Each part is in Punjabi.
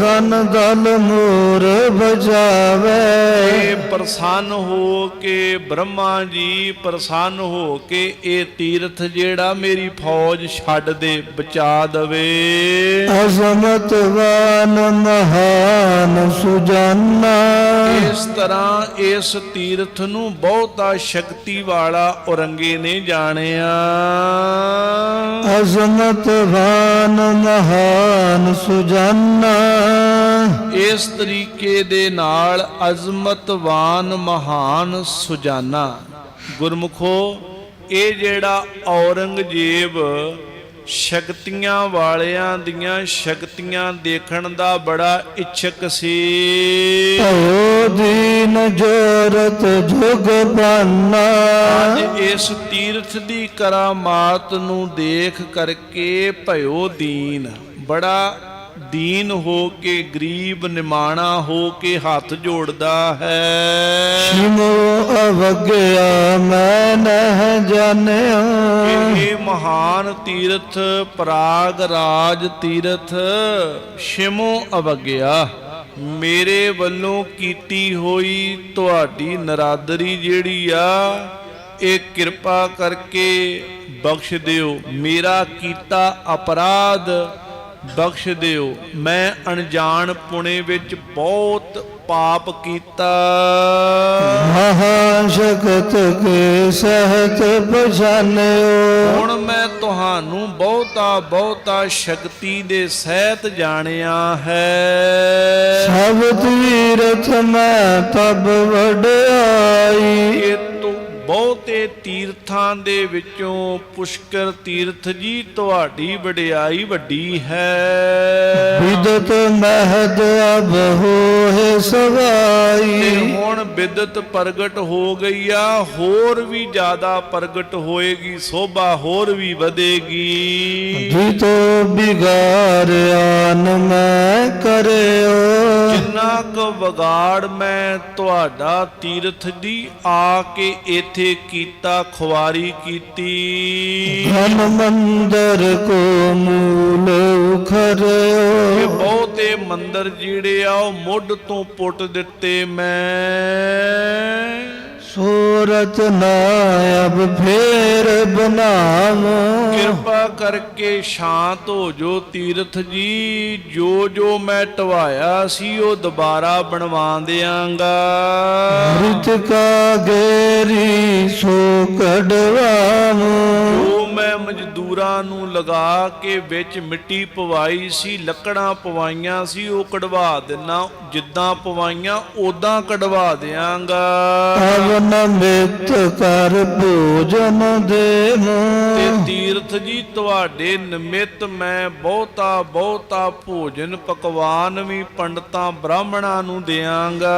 ਪ੍ਰਸੰਨ ਦਲ ਮੋਰ ਬਜਾਵੇ ਇਹ ਪ੍ਰਸੰਨ ਹੋ ਕੇ ਬ੍ਰਹਮਾ ਜੀ ਪ੍ਰਸੰਨ ਹੋ ਕੇ ਇਹ ਤੀਰਥ ਜਿਹੜਾ ਮੇਰੀ ਫੌਜ ਛੱਡ ਦੇ ਬਚਾ ਦਵੇ। ਅਜ਼ਮਤਵਾਨ ਮਹਾਨ ਸੁਜਾਨਾ। ਇਸ ਤਰ੍ਹਾਂ ਇਸ ਤੀਰਥ ਨੂੰ ਬਹੁਤਾ ਸ਼ਕਤੀ ਵਾਲਾ ਔਰੰਗੇ ਨੇ ਜਾਣਿਆ। ਅਜ਼ਮਤਵਾਨ ਮਹਾਨ ਸੁਜਾਨਾ। ਇਸ ਤਰੀਕੇ ਦੇ ਨਾਲ ਅਜ਼ਮਤਵਾਨ ਮਹਾਨ ਸੁਜਾਨਾ। ਗੁਰਮੁਖੋ ਇਹ ਜਿਹੜਾ ਔਰੰਗਜ਼ੇਬ ਸ਼ਕਤੀਆਂ ਵਾਲਿਆਂ ਦੀਆਂ ਸ਼ਕਤੀਆਂ ਦੇਖਣ ਦਾ ਬੜਾ ਇੱਛਕ ਸੀ। ਭਇਓ ਦੀਨ ਜੋਰਤ ਜੁਗ ਬਾਨਾ। ਅੱਜ ਇਸ ਤੀਰਥ ਦੀ ਕਰਾਮਾਤ ਨੂੰ ਦੇਖ ਕਰਕੇ ਭਇਓ ਦੀਨ ਬੜਾ ਦੀਨ ਹੋ ਕੇ ਗਰੀਬ ਨਿਮਾਣਾ ਹੋ ਕੇ ਹੱਥ ਜੋੜਦਾ ਹੈ। ਸ਼ਿਮੋ ਅਵਗਿਆ ਮੈਂ ਨਹ ਜਾਣਿਆ। ਇਹ ਮਹਾਨ ਤੀਰਥ ਪ੍ਰਾਗ ਰਾਜ ਤੀਰਥ ਸ਼ਿਮੋ ਅਵਗਿਆ। ਮੇਰੇ ਵੱਲੋਂ ਕੀਤੀ ਹੋਈ ਤੁਹਾਡੀ ਨਰਾਦਰੀ ਜਿਹੜੀ ਆ ਇਹ ਕਿਰਪਾ ਕਰਕੇ ਬਖਸ਼ ਦਿਓ। ਮੇਰਾ ਕੀਤਾ ਅਪਰਾਧ ਬਖਸ਼ ਦਿਓ। ਮੈਂ ਅਣਜਾਣ ਪੁਣੇ ਵਿੱਚ ਬਹੁਤ ਪਾਪ ਕੀਤਾ। ਮਹਾ ਸ਼ਕਤ ਕੇ ਸਹਤ ਪਛਾਨਿਓ। ਹੁਣ ਮੈਂ ਤੁਹਾਨੂੰ ਬਹੁਤਾ ਬਹੁਤਾ ਸ਼ਕਤੀ ਦੇ ਸਹਿਤ ਜਾਣਿਆ ਹੈ। ਸਭ ਤੀਰਥ ਮੈਂ ਤਬ ਵਡਿਆਈ। ਬਹੁਤੇ ਤੀਰਥਾਂ ਦੇ ਵਿੱਚੋਂ ਪੁਸ਼ਕਰ ਤੀਰਥ ਜੀ ਤੁਹਾਡੀ ਵਡਿਆਈ ਵੱਡੀ ਹੈ। ਵਿਦਤ ਮਹਦ ਅਬ ਹੋਏ ਤੇ ਸਵਾਈ ਹੁਣ ਬਿਦਤ ਪ੍ਰਗਟ ਹੋ ਗਈ ਆ ਹੋਰ ਵੀ ਜ਼ਿਆਦਾ ਪ੍ਰਗਟ ਹੋਏਗੀ ਸੋਭਾ ਹੋਰ ਵੀ ਵਧੇਗੀ। ਜਿਤੋ ਬਿਗਾਰਿਆਨ ਮੈਂ ਕਰਿਓ। ਜਿੰਨਾ ਕੁ ਵਿਗਾੜ ਮੈਂ ਤੁਹਾਡਾ ਤੀਰਥ ਦੀ ਆ ਕੇ ਇੱਥੇ ਕੀਤਾ ਖੁਆਰੀ ਕੀਤੀ। ਧਨ ਮੰਦਰ ਕੋ ਮੂਲ ਇਹ ਉਖਰਿਓ ਬਹੁਤੇ ਮੰਦਰ ਜਿਹੜੇ ਆ ਉਹ ਮੁੱਢ ਤੋਂ ਪੁੱਟ ਦਿੱਤੇ ਮੈਂ। ਸੂਰਤ ਨਾਇਬ ਫੇਰ ਬਨਾਮ। ਕਿਰਪਾ ਕਰਕੇ ਸ਼ਾਂਤ ਹੋ ਜੋ ਤੀਰਥ ਜੀ। ਜੋ ਜੋ ਮੈਂ ਟਵਾਇਆ ਸੀ ਉਹ ਦੁਬਾਰਾ ਬਣਵਾ ਦਿਆਂਗਾ। ਮ੍ਰਿਤ ਕਾ ਗੇਰੀ ਸੋ ਮੈਂ ਮਜ਼ਦੂਰਾਂ ਨੂੰ ਲਗਾ ਕੇ ਵਿੱਚ ਮਿੱਟੀ ਪਵਾਈ ਸੀ ਲੱਕੜਾਂ ਪਵਾਈਆਂ ਸੀ ਉਹ ਕਢਵਾ ਦੇਣਾ ਜਿੱਦਾਂ ਪਵਾਈਆਂ ਉਦਾਂ ਕਢਵਾ ਦਿਆਂਗਾ। ਅਵਨ ਮਿਤ ਕਰ ਭੋਜਨ ਦੇਮ ਤੇ ਤੀਰਥ ਜੀ ਤੁਹਾਡੇ ਨਿਮਿਤ ਮੈਂ ਬਹੁਤਾ ਬਹੁਤਾ ਭੋਜਨ ਪਕਵਾਨ ਵੀ ਪੰਡਤਾਂ ਬ੍ਰਾਹਮਣਾਂ ਨੂੰ ਦਿਆਂਗਾ।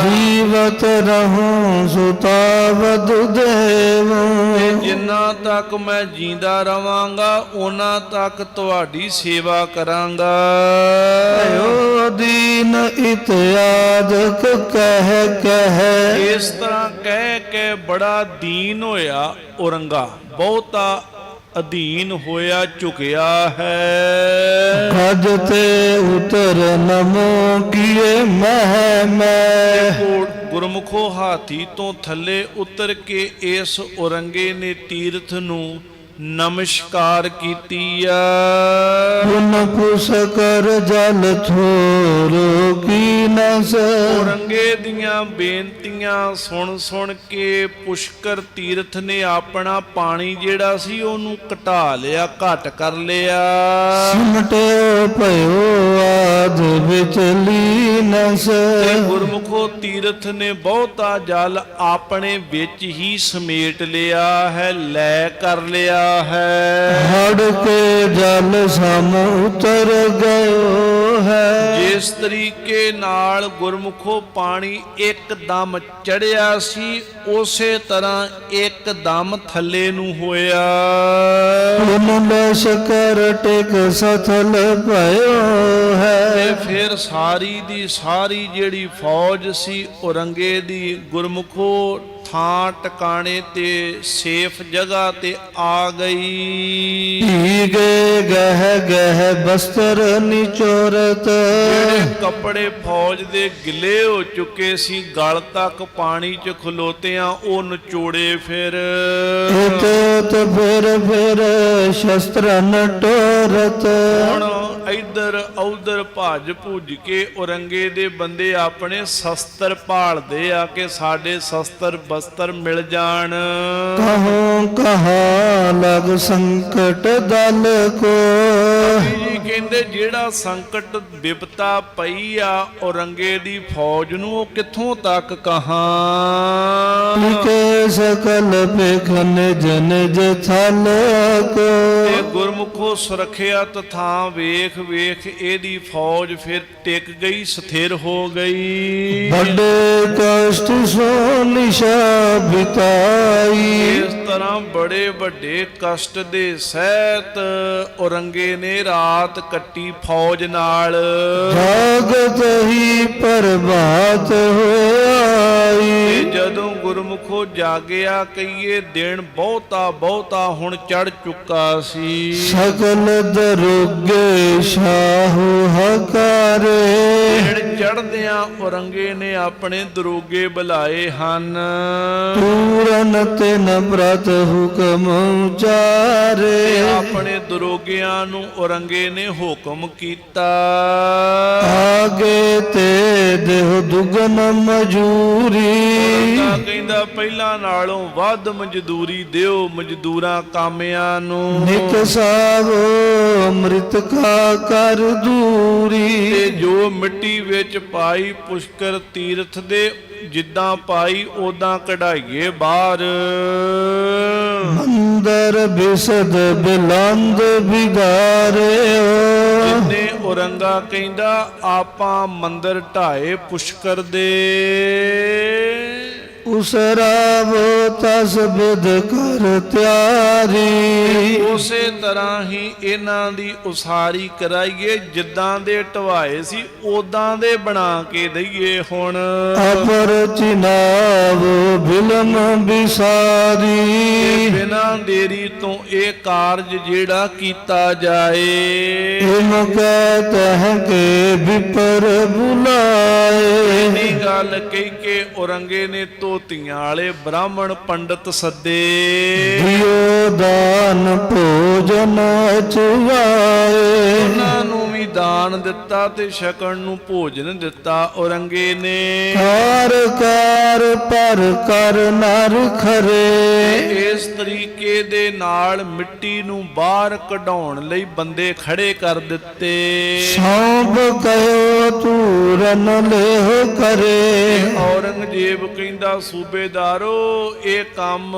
ਜੀਵਤ ਰਹੂੰ ਸੁਤਾਵਦ ਦੇਵ। ਤੇ ਜਿੰਨਾ ਤੱਕ ਮੈਂ ਜੀਂਦਾ ਰਵਾਂਗਾ ਉਹਨਾਂ ਤੱਕ ਤੁਹਾਡੀ ਸੇਵਾ ਕਰਾਂਗਾ। ਓ ਦੀਨ ਇਤਿਆਦਕ ਕਹਿ ਕਹਿ। ਇਸ ਤਰ੍ਹਾਂ ਕਹਿ ਕੇ ਬੜਾ ਦੀਨ ਹੋਇਆ ਔਰੰਗਾ। ਬਹੁਤਾ ਅਧੀਨ ਹੋਇਆ ਝੁਕਿਆ ਹੈ। ਖਜ ਤੇ ਉਤਰ ਨਮੋ ਕੀਏ ਮਹਿ ਮੈਂ ਗੁਰਮੁਖੋ ਹਾਥੀ ਤੋਂ ਥੱਲੇ ਉਤਰ ਕੇ ਇਸ ਔਰੰਗੇ ਨੇ ਤੀਰਥ ਨੂੰ ਨਮਸਕਾਰ ਕੀਤੀ ਆ ਪੁਨ ਕੁਸ ਕਰ ਜਲ ਥੋਰੋ ਕੀ ਨਸ ਔਰੰਗੇ ਦੀਆਂ ਬੇਨਤੀਆਂ ਸੁਣ ਸੁਣ ਕੇ ਪੁਸ਼ਕਰ ਤੀਰਥ ਨੇ ਆਪਣਾ ਪਾਣੀ ਜਿਹੜਾ ਸੀ ਉਹਨੂੰ ਘਟਾ ਲਿਆ ਘਟ ਕਰ ਲਿਆ। ਸਿਮਟਿਓ ਭਇਓ ਆਦ ਵਿੱਚ ਲੀਨਸ ਤੇ ਗੁਰਮੁਖੋ ਤੀਰਥ ਨੇ ਬਹੁਤਾ ਜਲ ਆਪਣੇ ਵਿੱਚ ਹੀ ਸਮੇਟ ਲਿਆ ਹੈ ਲੈ ਕਰ ਲਿਆ। ਹੈ। ਹੜ ਕੇ ਜਲ ਸਮ ਉਤਰ ਗਇਓ ਹੈ। ਜਿਸ ਤਰੀਕੇ ਨਾਲ ਗੁਰਮੁਖੋ ਪਾਣੀ ਇੱਕਦਮ ਚੜਿਆ ਸੀ ਉਸੇ ਤਰ੍ਹਾਂ ਇੱਕਦਮ ਥੱਲੇ ਨੂੰ ਹੋਇਆ। ਪੁਨ ਲਸ਼ਕਰ ਟਿਕ ਸਥਲ ਭਇਓ ਤੇ ਹੈ ਫਿਰ ਸਾਰੀ ਦੀ ਸਾਰੀ ਜਿਹੜੀ ਫੌਜ ਸੀ ਔਰੰਗੇ ਦੀ ਗੁਰਮੁਖੋ ਥਾਂ ਟਿਕਾਣੇ ਤੇ ਸੇਫ ਜਗ੍ਹਾ ਤੇ ਆ ਗਈ। ਭੀਗੇ ਗਹਿ ਗਹਿ ਬਸਤਰ ਨਿਚੋਰਤ। ਜਿਹੜੇ ਕੱਪੜੇ ਫੌਜ ਦੇ ਗਿੱਲੇ ਹੋ ਚੁੱਕੇ ਸੀ ਗਲ ਤੱਕ ਪਾਣੀ 'ਚ ਖਲੋਤਿਆਂ ਉਹ ਨਿਚੋੜੇ ਫਿਰ। ਇਤ ਫਿਰ ਫਿਰ ਸ਼ਸਤਰਨ ਟੋਰਤ ਹੁਣ ਇੱਧਰ ਉਧਰ ਭੱਜ ਭੁੱਜ ਕੇ ਔਰੰਗੇ ਦੇ ਬੰਦੇ ਆਪਣੇ ਸ਼ਸਤਰ ਭਾਲਦੇ ਆ ਕਿ ਸਾਡੇ ਸ਼ਸਤਰ ਬਸਤਰ ਮਿਲ ਜਾਣ। ਕਹੋ ਕਹਾ ਲਗ ਸੰਕਟ ਦਲ ਕੋ। ਜੀ ਕਹਿੰਦੇ ਜਿਹੜਾ ਸੰਕਟ ਵਿਪਤਾ ਪਈ ਆ ਔਰੰਗੇ ਦੀ ਫੌਜ ਨੂੰ ਉਹ ਕਿੱਥੋਂ ਤੱਕ ਕਹਾਂ? ਕੇ ਸਕਲ ਪੇਖਨ ਜਨ ਜਥਲ ਕੋ। ਤੇ ਗੁਰਮੁਖੋ ਸੁਰੱਖਿਅਤ ਥਾਂ ਵੇਖ ਵੇਖ ਇਹਦੀ ਫੌਜ ਫਿਰ ਟਿਕ ਗਈ ਸਥਿਰ ਹੋ ਗਈ। ਵੱਡੇ ਕਸ਼ਟ ਸੋ ਨਿਸ਼ਾ ਬਿਤਾਈ। ਇਸ ਤਰ੍ਹਾਂ ਬੜੇ ਵੱਡੇ ਕਸ਼ਟ ਦੇ ਸਹਿਤ ਔਰੰਗੇ ਨੇ ਰਾਤ ਕੱਟੀ ਫੌਜ ਨਾਲ। ਜਾਗਤ ਹੀ ਪ੍ਰਭਾਤ ਹੋਈ ਜਦੋਂ ਗੁਰਮੁਖੋ ਜਾਗਿਆ ਕਹੀਏ ਦਿਨ ਬਹੁਤਾ ਬਹੁਤਾ ਹੁਣ ਚੜ ਚੁੱਕਾ ਸੀ। ਸਕਲ ਦਰੋਗੇ ਸ਼ਾਹੂ ਹਕਾਰੇ। ਦਿਨ ਚੜਦਿਆਂ ਔਰੰਗੇ ਨੇ ਆਪਣੇ ਦਰੋਗੇ ਬੁਲਾਏ ਹਨ। ਪੂਰਨ ਤੇ ਨਬਰਤ ਹੁਕਮ ਤੇ ਉਚਾਰੇ ਆਪਣੇ ਦਰੋਗਿਆਂ ਨੂੰ ਔਰੰਗੇ ਨੇ ਹੁਕਮ ਕੀਤਾ। ਆਗੇ ਤੇ ਦੇਹ ਦੁਗਨ ਮਜੂਰੀ ਕਹਿੰਦਾ ਪਹਿਲਾਂ ਨਾਲੋਂ ਵੱਧ ਮਜ਼ਦੂਰੀ ਦਿਓ ਮਜ਼ਦੂਰਾਂ ਕਾਮਿਆਂ ਨੂੰ। ਨਿਕ ਸਾਵੋ ਅੰਮ੍ਰਿਤ ਕਾ ਕਰ ਤੇ ਦੂਰੀ ਜੋ ਮਿੱਟੀ ਵਿੱਚ ਪਾਈ ਪੁਸ਼ਕਰ ਤੀਰਥ ਦੇ ਜਿੱਦਾਂ ਪਾਈ ਉਦਾਂ ਕਢਾਈਏ ਬਾਹਰ ਮੰਦਰ ਬਿਸਦ ਬਿਲੰਦ ਬਿਗਾਰਿਓ ਜਿੰਨੇ ਔਰੰਗਾ ਕਹਿੰਦਾ ਆਪਾਂ ਮੰਦਰ ਢਾਏ ਪੁਸ਼ਕਰ ਦੇ। ਉਸਰਾਵੋ ਤਸ ਬਿਦ ਕਰ ਤਿਆਰੀ। ਉਸੇ ਤਰ੍ਹਾਂ ਹੀ ਇਹਨਾਂ ਦੀ ਉਸਾਰੀ ਕਰਾਈਏ ਜਿੱਦਾਂ ਦੇ ਢਵਾਏ ਸੀ ਉਦਾਂ ਦੇ ਬਣਾ ਕੇ ਦਈਏ ਹੁਣ। ਅਪਰ ਚਿਨਾਵ ਬਿਲਮ ਬਿਸਾਰੀ ਬਿਨਾਂ ਦੇਰੀ ਤੋਂ ਇਹ ਕਾਰਜ ਜਿਹੜਾ ਕੀਤਾ ਜਾਏ। ਇਮ ਕਹਿਤ ਹੈ ਕਿ ਵਿਪਰ ਬੁਲਾਏ। ਇਹ ਗੱਲ ਕਹਿ ਕੇ ਔਰੰਗੇ ਨੇ ਧੋਤੀਆਂ ਵਾਲੇ ਬ੍ਰਾਹਮਣ ਪੰਡਤ ਸੱਦੇ। ਦਿਓ ਦਾਨ ਭੋਜਨ ਚੁਵਾਏ ਉਹਨਾਂ ਨੂੰ ਵੀ ਦਾਨ ਦਿੱਤਾ ਤੇ ਛਕਣ ਨੂੰ ਭੋਜਨ ਦਿੱਤਾ ਔਰੰਗੇ ਨੇ। ਕਾਰ ਕਾਰ ਪਰ ਕਰ ਨਰ ਖਰੇ। ਇਸ ਤਰੀਕੇ ਦੇ ਨਾਲ ਮਿੱਟੀ ਨੂੰ ਬਾਹਰ ਕਢਾਉਣ ਲਈ ਬੰਦੇ ਖੜੇ ਕਰ ਦਿੱਤੇ। ਸੌਂਪ ਕਹਿਓ ਤੂਰਨ ਲੇਹ ਕਰੇ। ਔਰੰਗਜ਼ੇਬ ਕਹਿੰਦਾ ਸੂਬੇਦਾਰੋ ਇਹ ਕੰਮ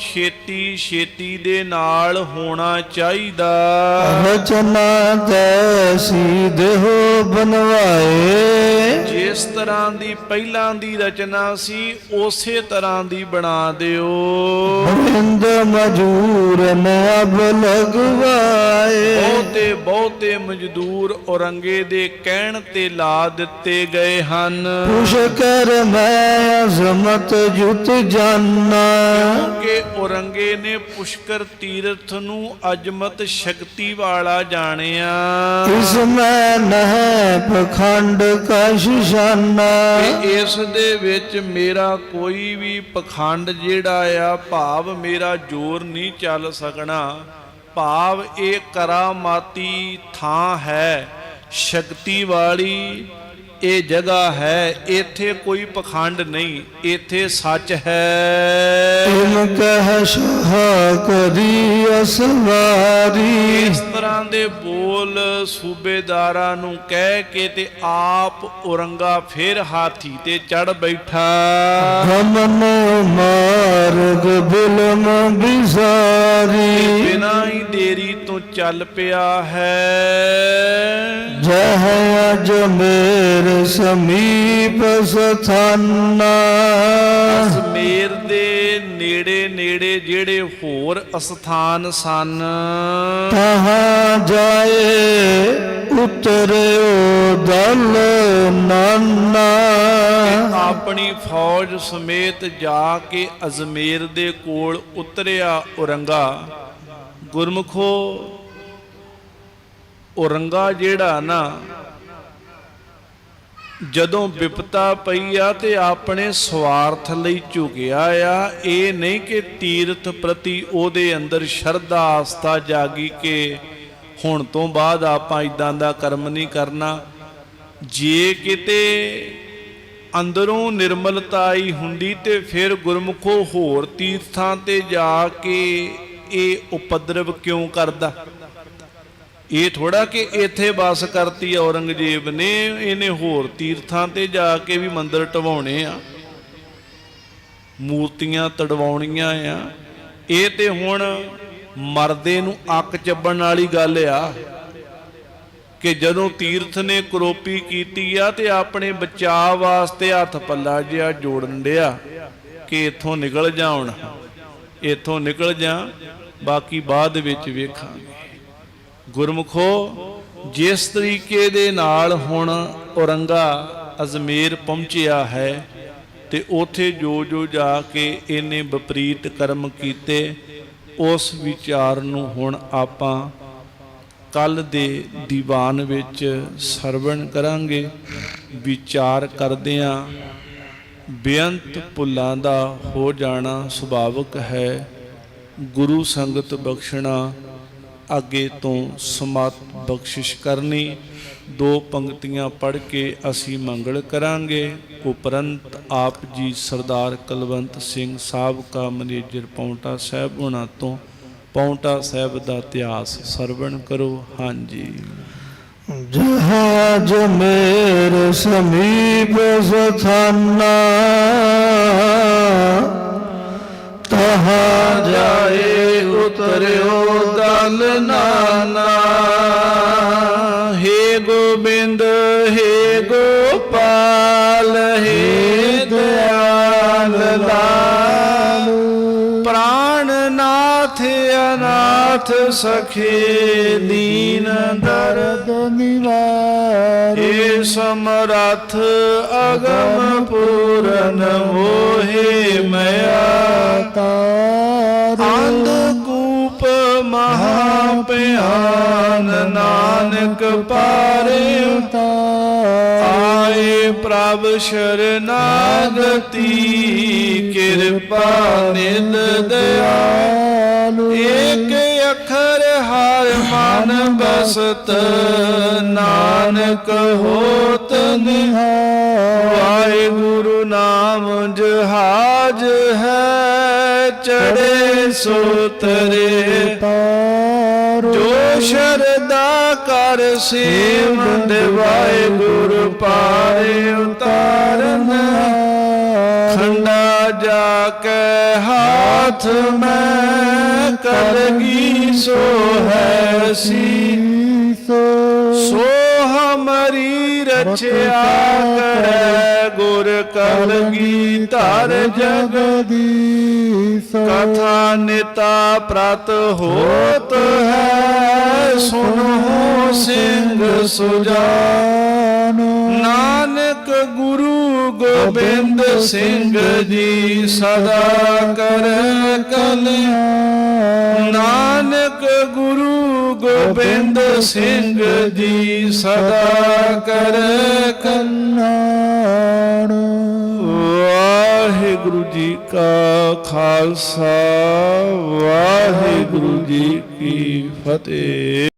ਛੇਤੀ ਛੇਤੀ ਦੇ ਨਾਲ ਹੋਣਾ ਚਾਹੀਦਾ। ਰਚਨਾ ਤੈਸੀ ਦੇਹੋ ਬਨਵਾਏ ਜਿਸ ਤਰ੍ਹਾਂ ਦੀ ਪਹਿਲਾਂ ਦੀ ਰਚਨਾ ਸੀ ਉਸੇ ਤਰ੍ਹਾਂ ਦੀ ਬਣਾ ਦਿਓ। ਬਿੰਦ ਮਜੂਰ ਨ ਅਬ ਲਗਵਾਏ। ਬਹੁਤੇ ਬਹੁਤੇ ਮਜ਼ਦੂਰ ਔਰੰਗੇ ਦੇ ਕਹਿਣ ਤੇ ਲਾ ਦਿੱਤੇ ਗਏ ਹਨ। ਪੁਸ਼ਕਰ ਮੈਂ ਅਜ਼ਮਤ ਜੁਤ ਜਾਨਾ। ਕਿ ਔਰੰਗੇ ਨੇ ਪੁਸ਼ਕਰ ਤੀਰਥ ਨੂੰ ਅਜਮਤ ਸ਼ਕਤੀ ਵਾਲਾ ਜਾਣਿਆ। ਇਸ ਮੈਂ ਨਹਿ ਪਖੰਡ ਕਸ਼ ਸ਼ਾਨਾ ਇਸ ਦੇ ਵਿੱਚ ਮੇਰਾ ਕੋਈ ਵੀ ਪਖੰਡ ਜਿਹੜਾ ਆ ਭਾਵ ਮੇਰਾ ਜ਼ੋਰ ਨਹੀਂ ਚੱਲ ਸਕਣਾ। ਭਾਵ ਇਹ ਕਰਾਮਾਤੀ ਥਾਂ ਹੈ ਸ਼ਕਤੀ ਵਾਲੀ ਇਹ ਜਗ੍ਹਾ ਹੈ ਇੱਥੇ ਕੋਈ ਪਖੰਡ ਨਹੀਂ ਇੱਥੇ ਸੱਚ ਹੈ। ਤੁਮ ਕਹਿ ਸ਼ਾਹ ਕਰੀ ਅਸਵਾਰੀ ਇਸ ਤਰ੍ਹਾਂ ਦੇ ਬੋਲ ਸੂਬੇਦਾਰਾਂ ਨੂੰ ਕਹਿ ਕੇ ਤੇ ਆਪ ਔਰੰਗਾ ਫਿਰ ਹਾਥੀ ਤੇ ਚੜ ਬੈਠਾ। ਗਮਨ ਮਾਰਗ ਬਿਲਮ ਬਿਸਾਰੀ। ਬਿਨਾਂ ਹੀ ਦੇਰੀ ਤੋਂ ਚੱਲ ਪਿਆ ਹੈ। ਜਹ ਅਜ ਮੇਰ ਸਮੀਪ ਸਥਾਨਾ। ਅਸਮੇਰ ਦੇ ਨੇੜੇ ਨੇੜੇ ਜਿਹੜੇ ਹੋਰ ਅਸਥਾਨ ਸਨ। ਤਹਾਂ ਜਾਏ ਉਤਰਿਓ ਦਲ ਨਾਨਾ। ਆਪਣੀ ਫੌਜ ਸਮੇਤ ਜਾ ਕੇ ਅਜ਼ਮੇਰ ਦੇ ਕੋਲ ਉਤਰਿਆ ਔਰੰਗਾ। ਗੁਰਮੁਖੋ ਔਰੰਗਾ ਜਿਹੜਾ ਨਾ ਜਦੋਂ ਵਿਪਤਾ ਪਈ ਆ ਤੇ ਆਪਣੇ ਸਵਾਰਥ ਲਈ ਝੁਕਿਆ ਆ, ਇਹ ਨਹੀਂ ਕਿ ਤੀਰਥ ਪ੍ਰਤੀ ਉਹਦੇ ਅੰਦਰ ਸ਼ਰਧਾ, ਆਸਥਾ ਜਾਗੀ ਕਿ ਹੁਣ ਤੋਂ ਬਾਅਦ ਆਪਾਂ ਇਦਾਂ ਦਾ ਕਰਮ ਨਹੀਂ ਕਰਨਾ। ਜੇ ਕਿਤੇ ਅੰਦਰੋਂ ਨਿਰਮਲਤਾ ਆਈ ਹੁੰਦੀ ਤੇ ਫਿਰ ਗੁਰਮੁਖੋ ਹੋਰ ਤੀਰਥਾਂ ਤੇ ਜਾ ਕੇ ਇਹ ਉਪਦਰਵ ਕਿਉਂ ਕਰਦਾ? ਇਹ ਥੋੜਾ ਕਿ ਇੱਥੇ ਬਸ ਕਰਤੀ ਔਰੰਗਜ਼ੇਬ ਨੇ, ਇਹਨੇ ਹੋਰ ਤੀਰਥਾਂ ਤੇ ਜਾ ਕੇ ਵੀ ਮੰਦਰ ਟਵਾਉਣੇ ਆ। ਮੂਰਤੀਆਂ ਤੜਵਾਉਣੀਆਂ ਆ। ਇਹ ਤੇ ਹੁਣ ਮਰਦੇ ਨੂੰ ਅੱਕ ਚੱਬਣ ਵਾਲੀ ਗੱਲ ਆ ਕਿ ਜਦੋਂ ਤੀਰਥ ਨੇ ਕਰੋਪੀ ਕੀਤੀ ਆ ਤੇ ਆਪਣੇ ਬਚਾਅ ਵਾਸਤੇ ਹੱਥ ਪੱਲਾ ਜਿਹਾ ਜੋੜਨ ਡਿਆ ਕਿ ਇੱਥੋਂ ਨਿਕਲ ਜਾਉਣ। ਇੱਥੋਂ ਨਿਕਲ ਜਾ ਬਾਕੀ ਬਾਅਦ ਵਿੱਚ ਵੇਖਾਂਗੇ। ਗੁਰਮੁਖੋ, ਜਿਸ ਤਰੀਕੇ ਦੇ ਨਾਲ ਹੁਣ ਔਰੰਗਾ ਅਜ਼ਮੇਰ ਪਹੁੰਚਿਆ ਹੈ ਤੇ ਉਥੇ ਜੋ ਜੋ ਜਾ ਕੇ ਇਹਨੇ ਵਿਪਰੀਤ ਕਰਮ ਕੀਤੇ, ਉਸ ਵਿਚਾਰ ਨੂੰ ਹੁਣ ਆਪਾਂ ਕੱਲ ਦੇ ਦੀਵਾਨ ਵਿੱਚ ਸਰਵਣ ਕਰਾਂਗੇ, ਵਿਚਾਰ ਕਰਦੇ ਕਰਦਿਆਂ ਬੇਅੰਤ ਭੁੱਲਾਂ ਦਾ ਹੋ ਜਾਣਾ ਸੁਭਾਵਕ ਹੈ। ਗੁਰੂ ਸੰਗਤ ਬਖਸ਼ਣਾ ਅੱਗੇ ਤੋਂ ਸਮਤ ਬਖਸ਼ਿਸ਼ ਕਰਨੀ। ਦੋ ਪੰਕਤੀਆਂ ਪੜ੍ਹ ਕੇ ਅਸੀਂ ਮੰਗਲ ਕਰਾਂਗੇ। ਉਪਰੰਤ ਆਪ ਜੀ ਸਰਦਾਰ ਕਲਵੰਤ ਸਿੰਘ ਸਾਹਿਬ ਕਾ ਮੈਨੇਜਰ ਪੌਂਟਾ ਸਾਹਿਬ ਉਹਨਾਂ ਤੋਂ ਪੌਂਟਾ ਸਾਹਿਬ ਦਾ ਇਤਿਹਾਸ ਸਰਵਣ ਕਰੋ। ਹਾਂਜੀ। ਜਹਾਂ ਜਮੇਰ ਸਮੀਪ ਸਥਾਨਾ, ਤਹਾਂ ਜਾਏ ਉਤਰਿਓ ਦਲ ਨਾਨਾ। ਹੇ ਗੋਬਿੰਦ, ਹੇ ਗੋਪਾਲ, ਹੇ ਦਇਆਲ ਲਾਲ। ਪ੍ਰਾਨ ਨਾਥ ਅਨਾਥ ਸਖੇ ਦੀਨ ਦਰਦ ਨਿਵਾਰ। ਏ ਸਮਰਥ ਅਗਮ ਪੂਰਨ ਮੋਹਿ ਮਇਆ ਤਾਰ। ਅੰਧ ਮਹਾ ਨਾਨਕ ਪਾਰੇ ਆਏ ਪ੍ਰਭ ਸ਼ਰਨਾਗਤੀ, ਕਿਰਪਾ ਨਿਦ ਦਿਆਲ। ਏਕ ਅੱਖਰ ਹਰ ਮਨ ਬਸਤ, ਨਾਨਕ ਹੋਤ ਨਿਹਾਲ। ਵਾਹਿਗੁਰੂ ਨਾਮ ਜਹਾਜ ਹੈ। ਚੜੇ ਸੋਤਰੇ ਤਾਰ ਜੋ ਸ਼ਰਦਾ ਕਰ ਸੇਵੰਦ ਵਾਹਿਗੁਰੂ ਪਾਰੇ ਉਤਾਰਨ। ਖੰਡਾ ਜਾ ਕੇ ਹਾਥ ਮੈਂ ਕਲਗੀ ਸੋ ਹੈ ਸੀ। ਸੋ। ਸੋ ਹਮਰੀ ਰਚਿਆ ਕਰੈ। ਗੁਰ ਕਲਗੀ ਧਰ ਜਗ ਜਗਦੀਸ਼ ਕਥਾ ਨਿਤਾ ਪ੍ਰਤ ਹੋਤ ਹੈ ਸੁਨੋ ਸਿੰਘ ਸੁਜਾਨ। ਨਾਨਕ ਗੁਰੂ ਗੋਬਿੰਦ ਸਿੰਘ ਜੀ ਸਦਾ ਕਰ ਕਲਿਆਣ। ਨਾਨਕ ਗੁਰੂ ਗੋਬਿੰਦ ਸਿੰਘ ਜੀ ਸਦਾ ਕਰ ਕਲਿਆਣ। ਵਾਹਿਗੁਰੂ ਜੀ ਕਾ ਖਾਲਸਾ, ਵਾਹਿਗੁਰੂ ਜੀ ਕੀ ਫਤਿਹ।